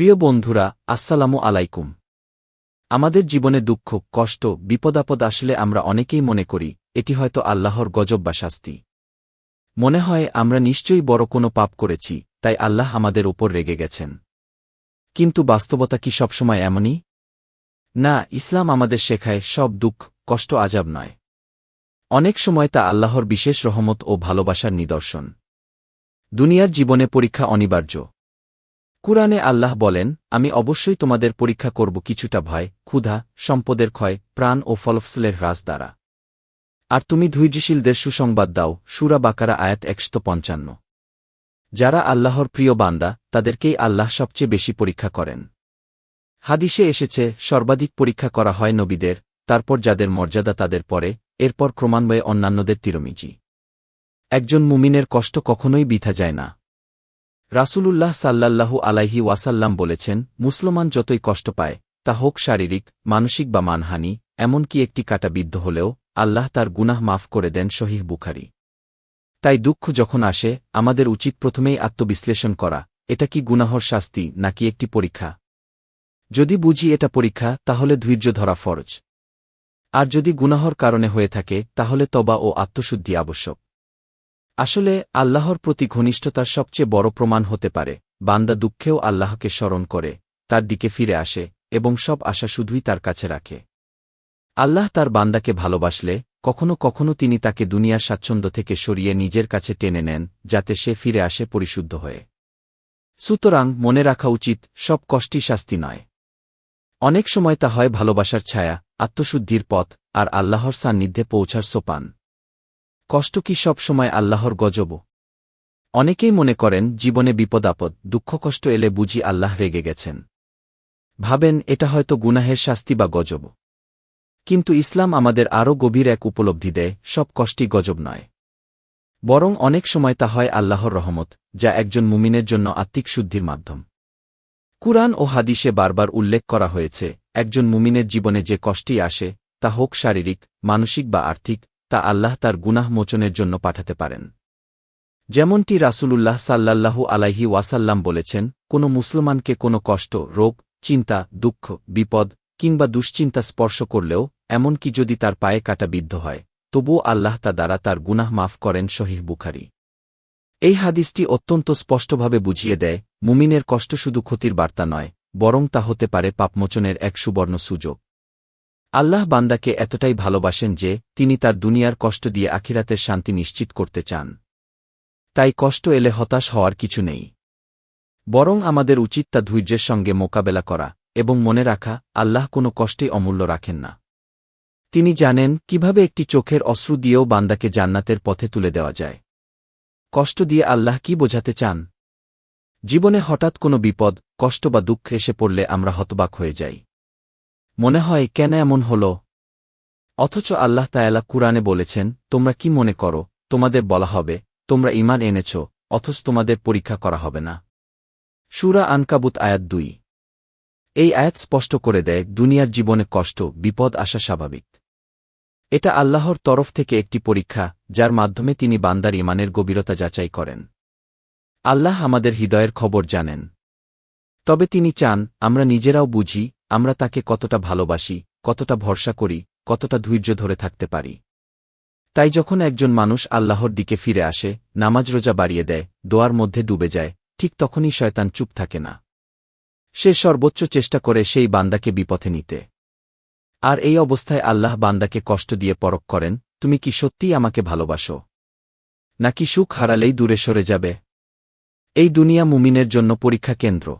প্রিয় বন্ধুরা, আসসালামু আলাইকুম। আমাদের জীবনে দুঃখ, কষ্ট, বিপদাপদ আসলে আমরা অনেকেই মনে করি, এটি হয়তো আল্লাহর গজব বা শাস্তি। মনে হয়, আমরা নিশ্চয়ই বড় কোনো পাপ করেছি, তাই আল্লাহ আমাদের উপর রেগে গেছেন। কিন্তু বাস্তবতা কি সবসময় এমনই? না, ইসলাম আমাদের শেখায়, সব দুঃখ, কষ্ট, আজাব নয়। অনেক সময় তা আল্লাহর বিশেষ রহমত ও ভালোবাসার নিদর্শন। দুনিয়ার জীবনে পরীক্ষা অনিবার্য। কুরআনে আল্লাহ বলেন, আমি অবশ্যই তোমাদের পরীক্ষা করব কিছুটা ভয়, ক্ষুধা, সম্পদের ক্ষয়, প্রাণ ও ফলফসলের হ্রাস দ্বারা। আর তুমি ধৈর্যশীলদের সুসংবাদ দাও, সুরা বাকারা আয়াত একশত পঞ্চান্ন। যারা আল্লাহর প্রিয় বান্দা, তাদেরকেই আল্লাহ সবচেয়ে বেশি পরীক্ষা করেন। হাদিসে এসেছে, সর্বাধিক পরীক্ষা করা হয় নবীদের, তারপর যাদের মর্যাদা তাদের পরে, এরপর ক্রমান্বয়ে অন্যান্যদের তিরমিজি। একজন মুমিনের কষ্ট কখনোই বিথা যায় না। রাসূলুল্লাহ সাল্লাল্লাহু আলাইহি ওয়াসাল্লাম বলেছেন, মুসলমান যতই কষ্ট পায়, তা হোক শারীরিক, মানসিক বা মানহানি, এমনকি একটি কাটা বিদ্ধ হলেও, আল্লাহ তার গুনাহ মাফ করে দেন শহীহ বুখারি। তাই দুঃখ যখন আসে, আমাদের উচিত প্রথমেই আত্মবিশ্লেষণ করা, এটা কি গুনাহর শাস্তি, নাকি একটি পরীক্ষা? যদি বুঝি এটা পরীক্ষা, তাহলে ধৈর্য ধরা ফরজ। আর যদি গুনাহর কারণে হয়ে থাকে, তাহলে তবা ও আত্মশুদ্ধি আবশ্যক। আসলে, আল্লাহর প্রতি ঘনিষ্ঠতার সবচেয়ে বড় প্রমাণ হতে পারে, বান্দা দুঃখেও আল্লাহকে স্মরণ করে, তার দিকে ফিরে আসে, এবং সব আশা শুধুই তার কাছে রাখে। আল্লাহ তার বান্দাকে ভালোবাসলে, কখনো কখনো তিনি তাকে দুনিয়ার স্বাচ্ছন্দ্য থেকে সরিয়ে নিজের কাছে টেনে নেন, যাতে সে ফিরে আসে পরিশুদ্ধ হয়ে। সুতরাং, মনে রাখা উচিত, সব কষ্টই শাস্তি নয়। অনেক সময় তা হয় ভালোবাসার ছায়া, আত্মশুদ্ধির পথ, আর আল্লাহর সান্নিধ্যে পৌঁছার সোপান। কষ্ট কি সব সময় আল্লাহর গজব? অনেকেই মনে করেন, জীবনে বিপদাপদ দুঃখ, কষ্ট এলে বুঝি আল্লাহ রেগে গেছেন। ভাবেন, এটা হয়তো গুনাহের শাস্তি বা গজব। কিন্তু ইসলাম আমাদের আরও গভীর এক উপলব্ধি দেয়, সব কষ্টই গজব নয়। বরং অনেক সময় তা হয় আল্লাহর রহমত, যা একজন মুমিনের জন্য আত্মিক শুদ্ধির মাধ্যম। কুরআন ও হাদিসে বারবার উল্লেখ করা হয়েছে, একজন মুমিনের জীবনে যে কষ্টই আসে, তা হোক শারীরিক, মানসিক বা আর্থিক তা আল্লাহ তার গুনাহ মোচনের জন্য পাঠাতে পারেন। যেমনটি রাসূলুল্লাহ সাল্লাল্লাহু আলাইহি ওয়াসাল্লাম বলেছেন, কোনো মুসলমানকে কোনো কষ্ট, রোগ, চিন্তা, দুঃখ, বিপদ কিংবা দুশ্চিন্তা স্পর্শ করলেও, এমনকি যদি তার পায়ে কাটা বিদ্ধ হয়, তবুও আল্লাহ তা দ্বারা তার গুনাহ মাফ করেন শহীহ বুখারি। এই হাদিসটি অত্যন্ত স্পষ্টভাবে বুঝিয়ে দেয়, মুমিনের কষ্ট শুধু ক্ষতির বার্তা নয়, বরং তা হতে পারে পাপমোচনের এক সুবর্ণ সুযোগ। আল্লাহ বান্দাকে এতটাই ভালোবাসেন যে, তিনি তার দুনিয়ার কষ্ট দিয়ে আখিরাতের শান্তি নিশ্চিত করতে চান। তাই কষ্ট এলে হতাশ হওয়ার কিছু নেই। বরং আমাদের উচিত তা ধৈর্যের সঙ্গে মোকাবেলা করা এবং মনে রাখা, আল্লাহ কোনো কষ্টেই অমূল্য রাখেন না। তিনি জানেন, কীভাবে একটি চোখের অশ্রু দিয়েও বান্দাকে জান্নাতের পথে তুলে দেওয়া যায়। কষ্ট দিয়ে আল্লাহ কি বোঝাতে চান? জীবনে হঠাৎ কোনো বিপদ, কষ্ট বা দুঃখ এসে পড়লে আমরা হতবাক হয়ে যাই। মনে হয় কেন এমন হল? অথচ আল্লাহ তায়ালা কুরআনে বলেছেন, তোমরা কি মনে করো? তোমাদের বলা হবে, তোমরা ইমান এনেছ, অথচ তোমাদের পরীক্ষা করা হবে না। সুরা আনকাবুত আয়াত দুই। এই আয়াত স্পষ্ট করে দেয়, দুনিয়ার জীবনে কষ্ট, বিপদ আসা স্বাভাবিক। এটা আল্লাহর তরফ থেকে একটি পরীক্ষা, যার মাধ্যমে তিনি বান্দার ইমানের গভীরতা যাচাই করেন। আল্লাহ আমাদের হৃদয়ের খবর জানেন। তবে তিনি চান, আমরা নিজেরাও বুঝি আমরা তাকে কতটা ভালোবাসি, কতটা ভরসা করি, কতটা ধৈর্য ধরে থাকতে পারি। তাই যখন একজন মানুষ আল্লাহর দিকে ফিরে আসে, নামাজ রোজা বাড়িয়ে দেয়, দোয়ার মধ্যে ডুবে যায়, ঠিক তখনই শয়তান চুপ থাকে না। সে সর্বোচ্চ চেষ্টা করে সেই বান্দাকে বিপথে নিতে। আর এই অবস্থায় আল্লাহ বান্দাকে কষ্ট দিয়ে পরক করেন, তুমি কি সত্যিই আমাকে ভালোবাসো? নাকি সুখ হারালেই দূরে সরে যাবে? এই দুনিয়া মুমিনের জন্য পরীক্ষা কেন্দ্র।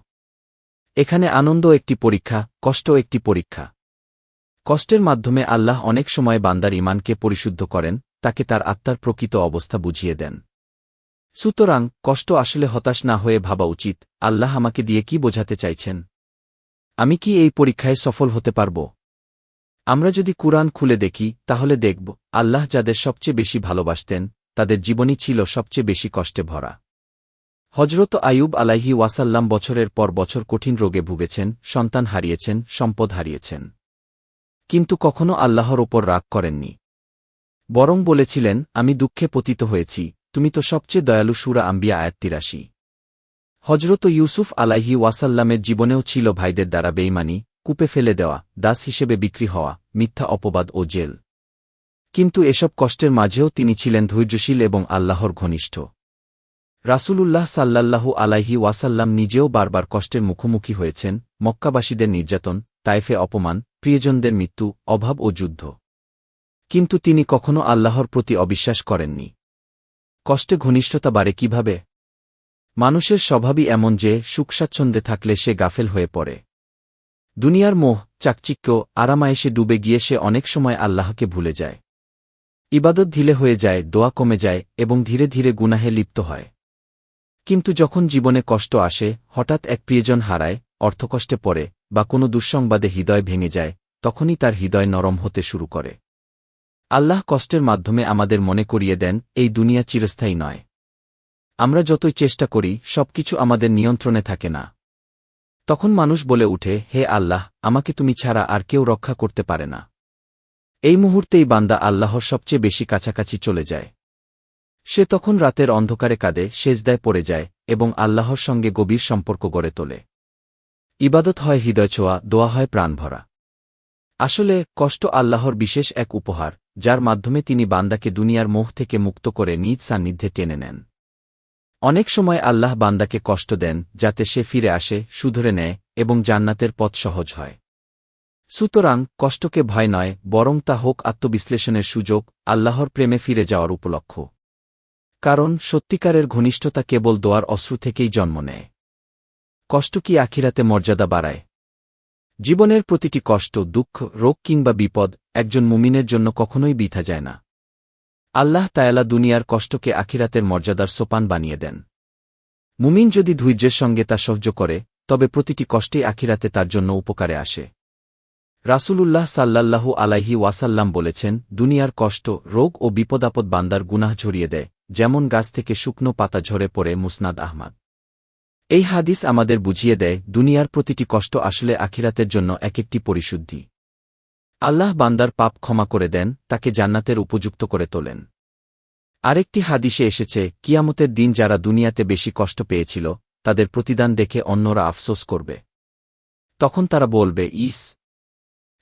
এখানে আনন্দ একটি পরীক্ষা, কষ্ট একটি পরীক্ষা। কষ্টের মাধ্যমে আল্লাহ অনেক সময় বান্দার ইমানকে পরিশুদ্ধ করেন, তাকে তার আত্মার প্রকৃত অবস্থা বুঝিয়ে দেন। সুতরাং, কষ্ট আসলে হতাশ না হয়ে ভাবা উচিত, আল্লাহ আমাকে দিয়ে কি বোঝাতে চাইছেন? আমি কি এই পরীক্ষায় সফল হতে পারব? আমরা যদি কুরআন খুলে দেখি, তাহলে দেখব, আল্লাহ যাদের সবচেয়ে বেশি ভালোবাসতেন, তাদের জীবনই ছিল সবচেয়ে বেশি কষ্টে ভরা। হজরত আয়ুব আলাইহি ওয়াসাল্লাম বছরের পর বছর কঠিন রোগে ভুগেছেন, সন্তান হারিয়েছেন, সম্পদ হারিয়েছেন। কিন্তু কখনো আল্লাহর ওপর রাগ করেননি। বরং বলেছিলেন, আমি দুঃখে পতিত হয়েছি, তুমি তো সবচেয়ে দয়ালু সুরা আম্বিয়া আয়াত্তিরাশি হজরত ইউসুফ আলাহি ওয়াসাল্লামের জীবনেও ছিল ভাইদের দ্বারা বেইমানি কূপে ফেলে দেওয়া, দাস হিসেবে বিক্রি হওয়া, মিথ্যা অপবাদ ও জেল। কিন্তু এসব কষ্টের মাঝেও তিনি ছিলেন ধৈর্যশীল এবং আল্লাহর ঘনিষ্ঠ। রাসূলুল্লাহ সাল্লাল্লাহু আলাইহি ওয়াসাল্লাম নিজেও বারবার কষ্টের মুখোমুখি হয়েছেন, মক্কাবাসীদের নির্যাতন, তাইফে অপমান, প্রিয়জনদের মৃত্যু, অভাব ও যুদ্ধ। কিন্তু তিনি কখনো আল্লাহর প্রতি অবিশ্বাস করেননি। কষ্টে ঘনিষ্ঠতা বাড়ে কীভাবে? মানুষের স্বভাবই এমন যে, সুখস্বাচ্ছন্দ্যে থাকলে সে গাফেল হয়ে পড়ে। দুনিয়ার মোহ, চাকচিক্য আরামায়েসে ডুবে গিয়ে সে অনেক সময় আল্লাহকে ভুলে যায়। ইবাদত ঢিলে হয়ে যায়, দোয়া কমে যায় এবং ধীরে ধীরে গুনাহে লিপ্ত হয়। কিন্তু যখন জীবনে কষ্ট আসে, হঠাৎ এক প্রিয়জন হারায়, অর্থকষ্টে পড়ে, বা কোনো দুঃসংবাদে হৃদয় ভেঙে যায়, তখনই তার হৃদয় নরম হতে শুরু করে। আল্লাহ কষ্টের মাধ্যমে আমাদের মনে করিয়ে দেন, এই দুনিয়া চিরস্থায়ী নয়। আমরা যতই চেষ্টা করি, সবকিছু আমাদের নিয়ন্ত্রণে থাকে না। তখন মানুষ বলে উঠে, হে আল্লাহ, আমাকে তুমি ছাড়া আর কেউ রক্ষা করতে পারে না। এই মুহূর্তেই বান্দা আল্লাহর সবচেয়ে বেশি কাছাকাছি চলে যায়। সে তখন রাতের অন্ধকারে কাঁদে, সেজদায় পড়ে যায় এবং আল্লাহর সঙ্গে গভীর সম্পর্ক গড়ে তোলে। ইবাদত হয় হৃদয় ছোঁয়া, দোয়া হয় প্রাণভরা আসলে, কষ্ট আল্লাহর বিশেষ এক উপহার, যার মাধ্যমে তিনি বান্দাকে দুনিয়ার মোহ থেকে মুক্ত করে নিজ সান্নিধ্যে টেনে নেন। অনেক সময় আল্লাহ বান্দাকে কষ্ট দেন, যাতে সে ফিরে আসে, সুধরে নেয় এবং জান্নাতের পথ সহজ হয়। সুতরাং, কষ্টকে ভয় নয়, বরং তা হোক আত্মবিশ্লেষণের সুযোগ, আল্লাহর প্রেমে ফিরে যাওয়ার উপলক্ষ। কারণ সত্যিকারের ঘনিষ্ঠতা কেবল দোয়ার অশ্রু থেকেই জন্ম নেয়। কষ্ট কি আখিরাতে মর্যাদা বাড়ায়? জীবনের প্রতিটি কষ্ট, দুঃখ, রোগ কিংবা বিপদ একজন মুমিনের জন্য কখনোই বিথা যায় না। আল্লাহ তায়ালা দুনিয়ার কষ্টকে আখিরাতের মর্যাদার সোপান বানিয়ে দেন। মুমিন যদি ধৈর্যের সঙ্গে তা সহ্য করে, তবে প্রতিটি কষ্টেই আখিরাতে তার জন্য উপকারে আসে। রাসূলুল্লাহ সাল্লাল্লাহু আলাইহি ওয়াসাল্লাম বলেছেন, দুনিয়ার কষ্ট, রোগ ও বিপদাপদ বান্দার গুনাহ ঝরিয়ে দেয়। যেমন গাছ থেকে শুকনো পাতা ঝরে পড়ে মুসনাদ আহমাদ। এই হাদিস আমাদের বুঝিয়ে দেয়, দুনিয়ার প্রতিটি কষ্ট আসলে আখিরাতের জন্য এক একটি পরিশুদ্ধি। আল্লাহ বান্দার পাপ ক্ষমা করে দেন, তাকে জান্নাতের উপযুক্ত করে তোলেন। আরেকটি হাদিসে এসেছে, কিয়ামতের দিন যারা দুনিয়াতে বেশি কষ্ট পেয়েছিল, তাদের প্রতিদান দেখে অন্যরা আফসোস করবে। তখন তারা বলবে, ইস!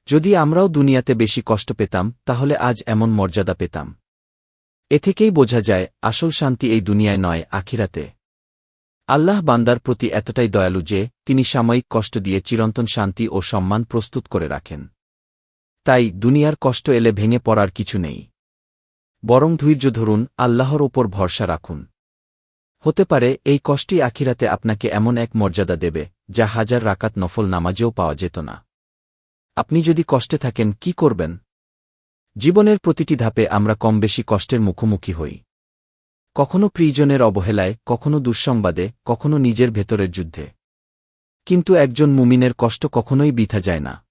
যদি আমরাও দুনিয়াতে বেশি কষ্ট পেতাম, তাহলে আজ এমন মর্যাদা পেতাম। এ থেকেই বোঝা যায়, আসল শান্তি এই দুনিয়ায় নয়, আখিরাতে। আল্লাহ বান্দার প্রতি এতটাই দয়ালু যে, তিনি সাময়িক কষ্ট দিয়ে চিরন্তন শান্তি ও সম্মান প্রস্তুত করে রাখেন। তাই দুনিয়ার কষ্ট এলে ভেঙে পড়ার কিছু নেই। বরং ধৈর্য ধরুন, আল্লাহর ওপর ভরসা রাখুন। হতে পারে, এই কষ্টই আখিরাতে আপনাকে এমন এক মর্যাদা দেবে, যা হাজার রাকাত নফল নামাজেও পাওয়া যেত না। আপনি যদি কষ্টে থাকেন, কি করবেন? জীবনের প্রতিটি ধাপে আমরা কম বেশি কষ্টের মুখোমুখি হই। কখনো প্রিয়জনের অবহেলায়, কখনো দুঃসংবাদে, কখনো নিজের ভেতরের যুদ্ধে। কিন্তু একজন মুমিনের কষ্ট কখনোই বিথা যায় না।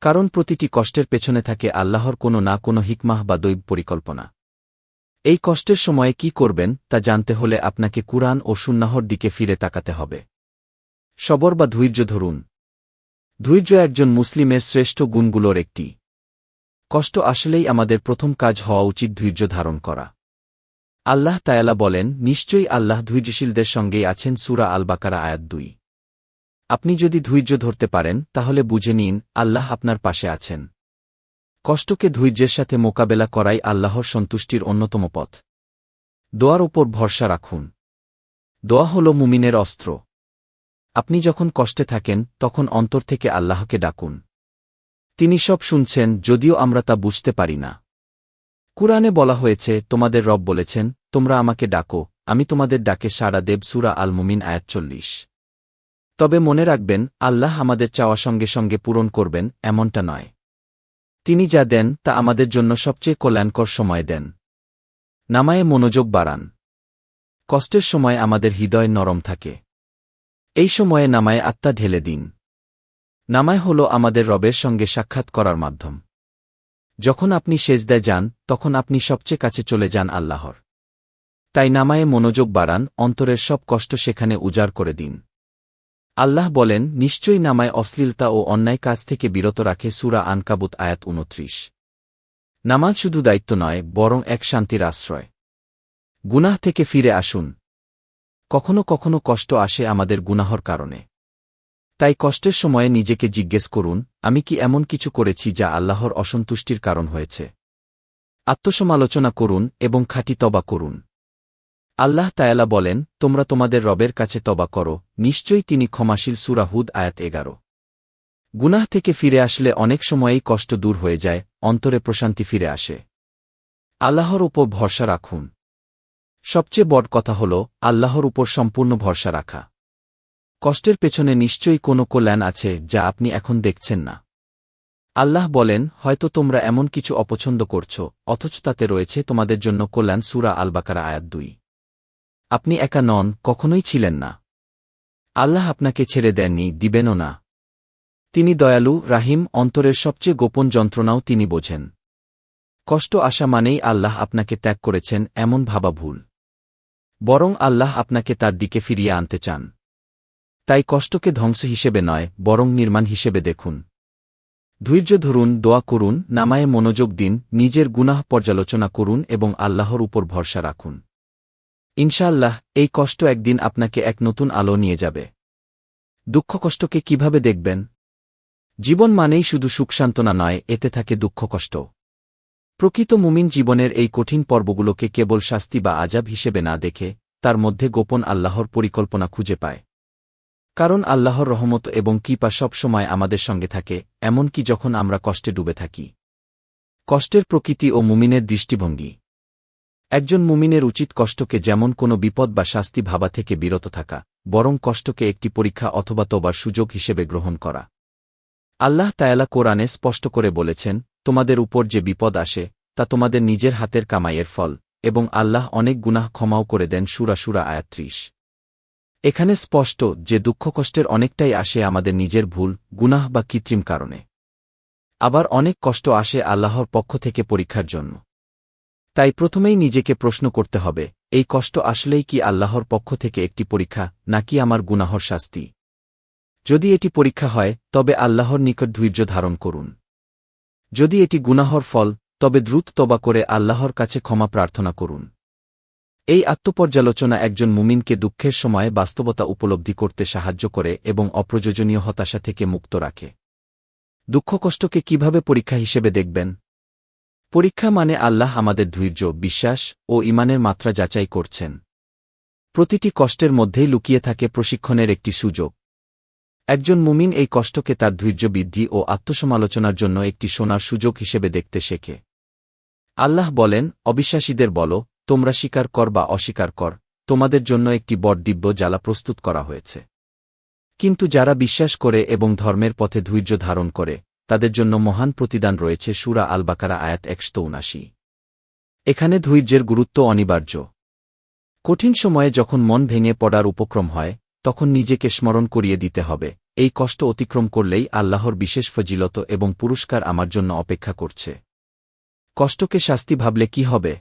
কারণ প্রতিটি কষ্টের পেছনে থাকে আল্লাহর কোনো না কোনো হিকমাহ বা দৈব পরিকল্পনা। এই কষ্টের সময়ে কি করবেন, তা জানতে হলে আপনাকে কুরআন ও সুন্নাহর দিকে ফিরে তাকাতে হবে। সবর বা ধৈর্য ধরুন। ধৈর্য একজন মুসলিমের শ্রেষ্ঠ গুণগুলোর একটি। কষ্ট আসলেই আমাদের প্রথম কাজ হওয়া উচিত ধৈর্য ধারণ করা। আল্লাহ তায়ালা বলেন, নিশ্চয়ই আল্লাহ ধৈর্যশীলদের সঙ্গেই আছেন সুরা আল বাকারা আয়াত দুই। আপনি যদি ধৈর্য ধরতে পারেন, তাহলে বুঝে নিন, আল্লাহ আপনার পাশে আছেন। কষ্টকে ধৈর্যের সাথে মোকাবেলা করাই আল্লাহর সন্তুষ্টির অন্যতম পথ। দোয়ার ওপর ভরসা রাখুন। দোয়া হল মুমিনের অস্ত্র। আপনি যখন কষ্টে থাকেন, তখন অন্তর থেকে আল্লাহকে ডাকুন। তিনি সব শুনছেন যদিও আমরা তা বুঝতে পারি না। কুরআনে বলা হয়েছে, তোমাদের রব বলেছেন, তোমরা আমাকে ডাকো, আমি তোমাদের ডাকে সারা দেব সুরা আল মুমিন আয়াত চল্লিশ। তবে মনে রাখবেন, আল্লাহ আমাদের চাওয়া সঙ্গে সঙ্গে পূরণ করবেন, এমনটা নয়। তিনি যা দেন, তা আমাদের জন্য সবচেয়ে কল্যাণকর সময় দেন। নামায়ে মনোযোগ বাড়ান। কষ্টের সময় আমাদের হৃদয় নরম থাকে। এই সময়ে নামায় আত্মা ঢেলে দিন। নামায় হল আমাদের রবের সঙ্গে সাক্ষাৎ করার মাধ্যম। যখন আপনি সেজদায় যান, তখন আপনি সবচেয়ে কাছে চলে যান আল্লাহর। তাই নামায়ে মনোযোগ বাড়ান, অন্তরের সব কষ্ট সেখানে উজাড় করে দিন। আল্লাহ বলেন, নিশ্চয়ই নামায় অশ্লীলতা ও অন্যায় কাজ থেকে বিরত রাখে সুরা আনকাবুত আয়াত উনত্রিশ নামাজ শুধু দায়িত্ব নয়, বরং এক শান্তির আশ্রয়। গুনাহ থেকে ফিরে আসুন। কখনো কখনো কষ্ট আসে আমাদের গুনাহর কারণে। তাই কষ্টের সময়ে নিজেকে জিজ্ঞেস করুন, আমি কি এমন কিছু করেছি যা আল্লাহর অসন্তুষ্টির কারণ হয়েছে? আত্মসমালোচনা করুন এবং খাঁটি তবা করুন। আল্লাহ তায়ালা বলেন, তোমরা তোমাদের রবের কাছে তবা করো, নিশ্চয়ই তিনি ক্ষমাশীল সুরাহুদ আয়াত এগারো। গুনাহ থেকে ফিরে আসলে অনেক সময়েই কষ্ট দূর হয়ে যায়, অন্তরে প্রশান্তি ফিরে আসে। আল্লাহর উপর ভরসা রাখুন। সবচেয়ে বড় কথা হল, আল্লাহর উপর সম্পূর্ণ ভরসা রাখা। কষ্টের পেছনে নিশ্চয়ই কোনো কল্যাণ আছে যা আপনি এখন দেখছেন না। আল্লাহ বলেন, হয়তো তোমরা এমন কিছু অপছন্দ করছ, অথচ তাতে রয়েছে তোমাদের জন্য কল্যাণ সুরা আলবাকারা আয়াত দুই। আপনি একা নন, কখনোই ছিলেন না। আল্লাহ আপনাকে ছেড়ে দেননি, দিবেনও না। তিনি দয়ালু, রাহিম, অন্তরের সবচেয়ে গোপন যন্ত্রণাও তিনি বোঝেন। কষ্ট আসা মানেই আল্লাহ আপনাকে ত্যাগ করেছেন, এমন ভাবা ভুল। বরং আল্লাহ আপনাকে তার দিকে ফিরিয়ে আনতে চান। তাই কষ্টকে ধ্বংস হিসেবে নয়, বরং নির্মাণ হিসেবে দেখুন। ধৈর্য ধরুন, দোয়া করুন, নামায়ে মনোযোগ দিন, নিজের গুনাহ পর্যালোচনা করুন এবং আল্লাহর উপর ভরসা রাখুন। ইনশাআল্লাহ, এই কষ্ট একদিন আপনাকে এক নতুন আলো নিয়ে যাবে। দুঃখ কষ্টকে কীভাবে দেখবেন? জীবন মানেই শুধু সুখসান্ত্বনা নয়, এতে থাকে দুঃখ কষ্ট। প্রকৃত মুমিন জীবনের এই কঠিন পর্বগুলোকে কেবল শাস্তি বা আজাব হিসেবে না দেখে, তার মধ্যে গোপন আল্লাহর পরিকল্পনা খুঁজে পায়। কারণ আল্লাহর রহমত এবং কিপা সবসময় আমাদের সঙ্গে থাকে, এমনকি যখন আমরা কষ্টে ডুবে থাকি। কষ্টের প্রকৃতি ও মুমিনের দৃষ্টিভঙ্গি। একজন মুমিনের উচিত কষ্টকে যেমন কোনো বিপদ বা শাস্তি ভাবা থেকে বিরত থাকা, বরং কষ্টকে একটি পরীক্ষা অথবা তোবার সুযোগ হিসেবে গ্রহণ করা। আল্লাহ তায়ালা কোরআনে স্পষ্ট করে বলেছেন, তোমাদের উপর যে বিপদ আসে, তা তোমাদের নিজের হাতের কামাইয়ের ফল, এবং আল্লাহ অনেক গুনাহ ক্ষমাও করে দেন সুরা সুরা আয়াত্রিশ এখানে স্পষ্ট যে দুঃখ কষ্টের অনেকটাই আসে আমাদের নিজের ভুল, গুনাহ বা কৃত্রিম কারণে। আবার অনেক কষ্ট আসে আল্লাহর পক্ষ থেকে পরীক্ষার জন্য। তাই প্রথমেই নিজেকে প্রশ্ন করতে হবে, এই কষ্ট আসলেই কি আল্লাহর পক্ষ থেকে একটি পরীক্ষা, নাকি আমার গুনাহর শাস্তি? যদি এটি পরীক্ষা হয়, তবে আল্লাহর নিকট ধৈর্য ধারণ করুন। যদি এটি গুনাহর ফল, তবে দ্রুত তবা করে আল্লাহর কাছে ক্ষমা প্রার্থনা করুন। এই আত্মপর্যালোচনা একজন মুমিনকে দুঃখের সময়ে বাস্তবতা উপলব্ধি করতে সাহায্য করে এবং অপ্রয়োজনীয় হতাশা থেকে মুক্ত রাখে। দুঃখ কষ্টকে কীভাবে পরীক্ষা হিসেবে দেখবেন? পরীক্ষা মানে আল্লাহ আমাদের ধৈর্য, বিশ্বাস ও ইমানের মাত্রা যাচাই করছেন। প্রতিটি কষ্টের মধ্যেই লুকিয়ে থাকে প্রশিক্ষণের একটি সুযোগ। একজন মুমিন এই কষ্টকে তার ধৈর্য বৃদ্ধি ও আত্মসমালোচনার জন্য একটি সোনার সুযোগ হিসেবে দেখতে শেখে। আল্লাহ বলেন, অবিশ্বাসীদের বলো তোমরা স্বীকার কর বা অস্বীকার কর, তোমাদের জন্য একটি বড় দিব্য জ্বালা প্রস্তুত করা হয়েছে। কিন্তু যারা বিশ্বাস করে এবং ধর্মের পথে ধৈর্য ধারণ করে, তাদের জন্য মহান প্রতিদান রয়েছে সুরা আলবাকারা আয়াত একশো উনাশি এখানে ধৈর্যের গুরুত্ব অনিবার্য। কঠিন সময়ে যখন মন ভেঙে পড়ার উপক্রম হয়, তখন নিজেকে স্মরণ করিয়ে দিতে হবে, এই কষ্ট অতিক্রম করলেই আল্লাহর বিশেষ ফজিলত এবং পুরস্কার আমার জন্য অপেক্ষা করছে। কষ্টকে শাস্তি ভাবলে কি হবে?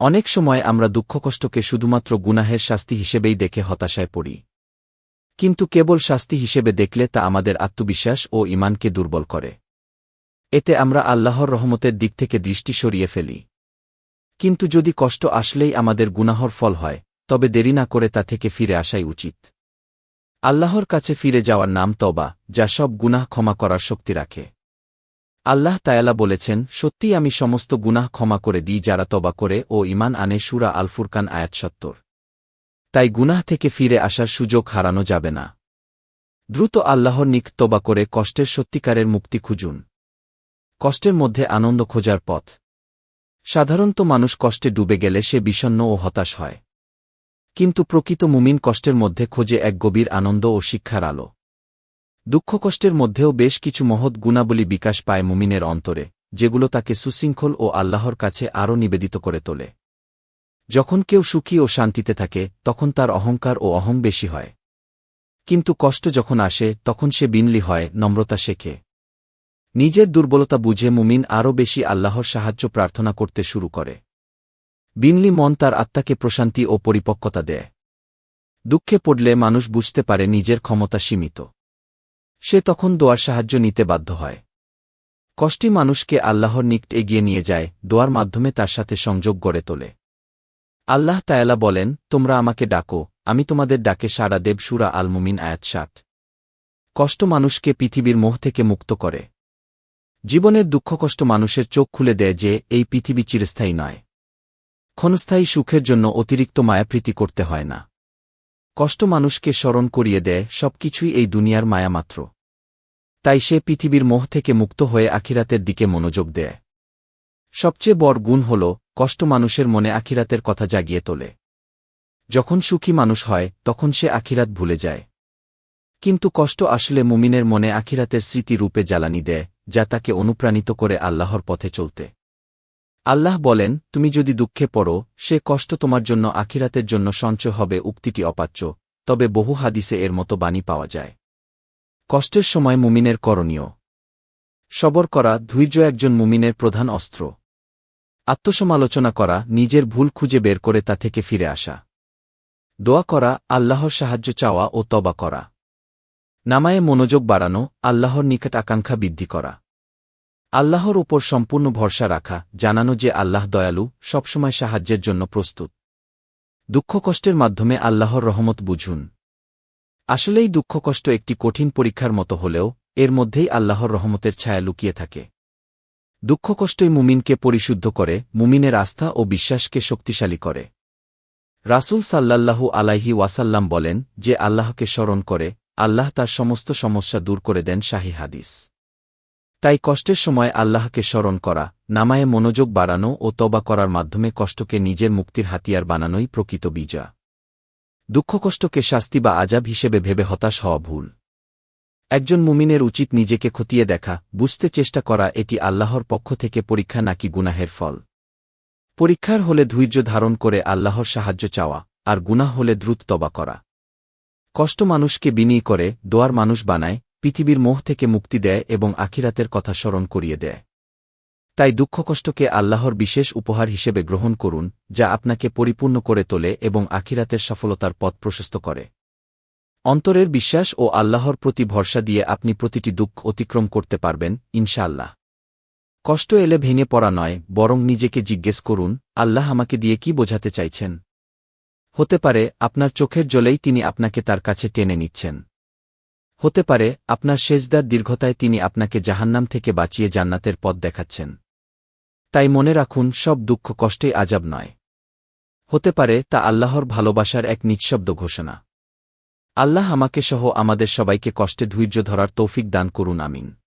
অনেক সময় আমরা দুঃখকষ্টকে শুধুমাত্র গুনাহের শাস্তি হিসেবেই দেখে হতাশায় পড়ি। কিন্তু কেবল শাস্তি হিসেবে দেখলে তা আমাদের আত্মবিশ্বাস ও ইমানকে দুর্বল করে। এতে আমরা আল্লাহর রহমতের দিক থেকে দৃষ্টি সরিয়ে ফেলি। কিন্তু যদি কষ্ট আসলেই আমাদের গুনাহর ফল হয়, তবে দেরি না করে তা থেকে ফিরে আসাই উচিত। আল্লাহর কাছে ফিরে যাওয়ার নাম তবা যা সব গুনাহ ক্ষমা করার শক্তি রাখে। আল্লাহ তায়ালা বলেছেন সত্যিই আমি সমস্ত গুনাহ ক্ষমা করে দিই যারা তবা করে ও ইমান আনে সুরা আলফুরকান আয়াত সত্তর। তাই গুনাহ থেকে ফিরে আসার সুযোগ হারানো যাবে না। দ্রুত আল্লাহর নিক তবা করে কষ্টের সত্যিকারের মুক্তি খুঁজুন। কষ্টের মধ্যে আনন্দ খোঁজার পথ। সাধারণত মানুষ কষ্টে ডুবে গেলে সে বিষণ্ন ও হতাশ হয়। কিন্তু প্রকৃত মুমিন কষ্টের মধ্যে খোঁজে এক গভীর আনন্দ ও শিক্ষার আলো। দুঃখ কষ্টের মধ্যেও বেশ কিছু মহৎ গুণাবলী বিকাশ পায় মুমিনের অন্তরে, যেগুলো তাকে সুশৃঙ্খল ও আল্লাহর কাছে আরও নিবেদিত করে তোলে। যখন কেউ সুখী ও শান্তিতে থাকে, তখন তার অহংকার ও অহং বেশি হয়। কিন্তু কষ্ট যখন আসে, তখন সে বিনলি হয়, নম্রতা শেখে। নিজের দুর্বলতা বুঝে মুমিন আরও বেশি আল্লাহর সাহায্য প্রার্থনা করতে শুরু করে। বিনলি মন তার আত্মাকে প্রশান্তি ও পরিপক্কতা দেয়। দুঃখে পড়লে মানুষ বুঝতে পারে নিজের ক্ষমতা সীমিত। সে তখন দোয়ার সাহায্য নিতে বাধ্য হয়। কষ্টি মানুষকে আল্লাহর নিকট এগিয়ে নিয়ে যায়, দোয়ার মাধ্যমে তার সাথে সংযোগ গড়ে তোলে। আল্লাহ তায়ালা বলেন, তোমরা আমাকে ডাকো, আমি তোমাদের ডাকে সারা দেব সুরা আল আয়াত ষাট। কষ্ট মানুষকে পৃথিবীর মোহ থেকে মুক্ত করে। জীবনের দুঃখকষ্ট মানুষের চোখ খুলে দেয় যে, এই পৃথিবী চিরস্থায়ী নয়। ক্ষণস্থায়ী সুখের জন্য অতিরিক্ত মায়াপ্রীতি করতে হয় না। কষ্ট মানুষকে স্মরণ করিয়ে দেয়, সবকিছুই এই দুনিয়ার মায়ামাত্র তাই সে পৃথিবীর মোহ থেকে মুক্ত হয়ে আখিরাতের দিকে মনোযোগ দেয়। সবচেয়ে বড় গুণ হল, কষ্ট মানুষের মনে আখিরাতের কথা জাগিয়ে তোলে। যখন সুখী মানুষ হয়, তখন সে আখিরাত ভুলে যায়। কিন্তু কষ্ট আসলে মুমিনের মনে আখিরাতের স্মৃতি রূপে জ্বালানি দেয়, যা তাকে অনুপ্রাণিত করে আল্লাহর পথে চলতে। আল্লাহ বলেন, তুমি যদি দুঃখে পড়ো, সে কষ্ট তোমার জন্য আখিরাতের জন্য সঞ্চয় হবে, উক্তিটি অপাচ্য, তবে বহু হাদিসে এর মতো বাণী পাওয়া যায়। কষ্টের সময় মুমিনের করণীয়। সবর করা, ধৈর্য একজন মুমিনের প্রধান অস্ত্র। আত্মসমালোচনা করা, নিজের ভুল খুঁজে বের করে তা থেকে ফিরে আসা। দোয়া করা, আল্লাহর সাহায্য চাওয়া ও তবা করা। নামায়ে মনোযোগ বাড়ানো, আল্লাহর নিকট আকাঙ্ক্ষা বৃদ্ধি করা। আল্লাহর উপর সম্পূর্ণ ভরসা রাখা, জানানো যে আল্লাহ দয়ালু, সবসময় সাহায্যের জন্য প্রস্তুত। দুঃখ কষ্টের মাধ্যমে আল্লাহর রহমত বুঝুন। আসলেই দুঃখ কষ্ট একটি কঠিন পরীক্ষার মতো হলেও, এর মধ্যেই আল্লাহর রহমতের ছায়া লুকিয়ে থাকে। দুঃখ কষ্টই মুমিনকে পরিশুদ্ধ করে, মুমিনের আস্থা ও বিশ্বাসকে শক্তিশালী করে। রাসূল সাল্লাল্লাহু আলাইহি ওয়াসাল্লাম বলেন যে আল্লাহকে স্মরণ করে, আল্লাহ তার সমস্ত সমস্যা দূর করে দেন শাহী হাদিস। তাই কষ্টের সময় আল্লাহকে স্মরণ করা, নামায়ে মনোযোগ বাড়ানো ও তবা করার মাধ্যমে কষ্টকে নিজের মুক্তির হাতিয়ার বানানোই প্রকৃত বিজা দুঃখ কষ্টকে শাস্তি বা আজাব হিসেবে ভেবে হতাশ হওয়া ভুল। একজন মুমিনের উচিত নিজেকে খতিয়ে দেখা, বুঝতে চেষ্টা করা এটি আল্লাহর পক্ষ থেকে পরীক্ষা নাকি গুনাহের ফল। পরীক্ষার হলে ধৈর্য ধারণ করে আল্লাহর সাহায্য চাওয়া, আর গুনাহ হলে দ্রুত তবা করা। কষ্ট মানুষকে বিনিয় করে, দোয়ার মানুষ বানায় পৃথিবীর মোহ থেকে মুক্তি দেয় এবং আখিরাতের কথা স্মরণ করিয়ে দেয়। তাই দুঃখকষ্টকে আল্লাহর বিশেষ উপহার হিসেবে গ্রহণ করুন, যা আপনাকে পরিপূর্ণ করে তোলে এবং আখিরাতের সফলতার পথ প্রশস্ত করে। অন্তরের বিশ্বাস ও আল্লাহর প্রতি ভরসা দিয়ে আপনি প্রতিটি দুঃখ অতিক্রম করতে পারবেন, ইনশাআল্লাহ। কষ্ট এলে ভেঙে পড়া নয়, বরং নিজেকে জিজ্ঞেস করুন, আল্লাহ আমাকে দিয়ে কি বোঝাতে চাইছেন? হতে পারে, আপনার চোখের জলেই তিনি আপনাকে তার কাছে টেনে নিচ্ছেন। হতে পারে, আপনার সেজদার দীর্ঘতায় তিনি আপনাকে জাহান্নাম থেকে বাঁচিয়ে জান্নাতের পথ দেখাচ্ছেন। তাই মনে রাখুন, সব দুঃখ কষ্টেই আজাব নয়। হতে পারে, তা আল্লাহর ভালোবাসার এক নিঃশব্দ ঘোষণা। আল্লাহ আমাকে সহ আমাদের সবাইকে কষ্টে ধৈর্য ধরার তৌফিক দান করুন, আমিন।